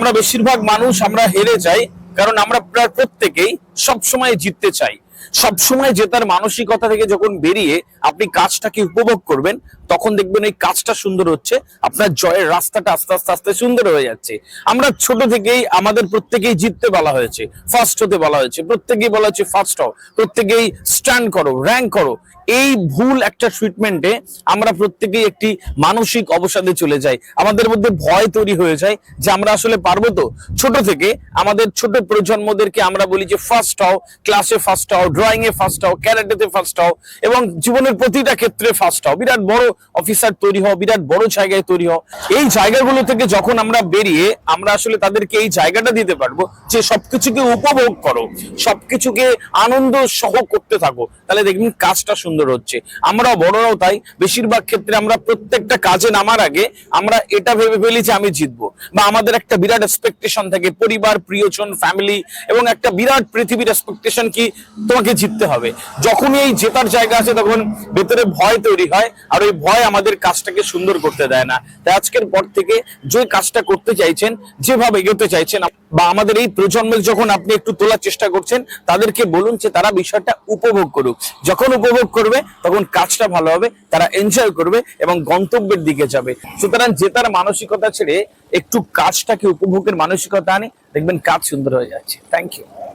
আমরা বেশিরভাগ মানুষ আমরা হেরে যাই কারণ আমরা প্রায় প্রত্যেকেই সবসময় জিততে চাই। সবসময় জেতার মানসিকতা থেকে যখন বেরিয়ে আপনি কাজটাকে উপভোগ করবেন, তখন দেখবেন এই কাজটা সুন্দর হচ্ছে, আপনার জয়ের রাস্তাটা আস্তে আস্তে আস্তে সুন্দর হয়ে যাচ্ছে। আমরা ছোট থেকেই আমাদের প্রত্যেকেই জিততে বলা হয়েছে ফার্স্ট হতে বলা হয়েছে, প্রত্যেকেই বলা হচ্ছে ফার্স্ট হও, প্রত্যেকেই স্ট্যান্ড করো র্যাঙ্ক করো। এই ভুল একটা ট্রিটমেন্টে আমরা প্রত্যেকেই একটি মানসিক অবসাদে চলে যাই, আমাদের মধ্যে ভয় তৈরি হয়ে যায় যে আমরা আসলে পারব তো। ছোট থেকে আমাদের ছোট প্রজন্মদেরকে আমরা বলি যে ফার্স্ট হও ক্লাসে ফার্স্ট হও ড্রয়িং এ ফার্স্ট হও ক্যারাটেতে ফার্স্ট হও এবং জীবনের প্রতিটা ক্ষেত্রে ফার্স্ট হও বিরাট বড় অফিসার তৈরি হও, বিরাট বড় জায়গায় তৈরি হও। এই জায়গাগুলো থেকে যখন আমরা বেরিয়ে আমরা আসলে তাদেরকে এই জায়গাটা দিতে পারব যে সবকিছুকে উপভোগ করো, সবকিছুকে আনন্দ সহ করতে থাকো। তাহলে দেখবেন কাজটা সুন্দর হচ্ছে। আমরাও বড়রাও তাই, বেশিরভাগ ক্ষেত্রে আমরা প্রত্যেকটা কাজে নামার আগে আমরা এটা ভেবে ফেলি যে আমি জিতবো। বা আমাদের একটা বিরাট এক্সপেকটেশন থাকে, পরিবার, প্রিয়জন ফ্যামিলি এবং একটা বিরাট পৃথিবীর এক্সপেকটেশন কি তোমাকে জিততে হবে। যখনই এই জেতার জায়গা আছে, তখন ভেতরে ভয় তৈরি হয়, আর ওই ভয় আমাদের কাজটাকে সুন্দর করতে দেয় না। তাই আজকের পর থেকে যে কাজটা করতে চাইছেন, যেভাবে এগোতে চাইছেন, বা আমাদের এই প্রজন্মের যখন আপনি একটু তোলার চেষ্টা করছেন, তাদেরকে বলুন যে তারা বিষয়টা উপভোগ করুক। যখন উপভোগ করবে, তখন কাজটা ভালো হবে, তারা এনজয় করবে এবং গন্তব্যের দিকে যাবে। সুতরাং জেতার মানসিকতা ছেড়ে একটু কাজটাকে উপভোগের মানসিকতা আনে, দেখবেন কাজ সুন্দর হয়ে যাচ্ছে। Thank you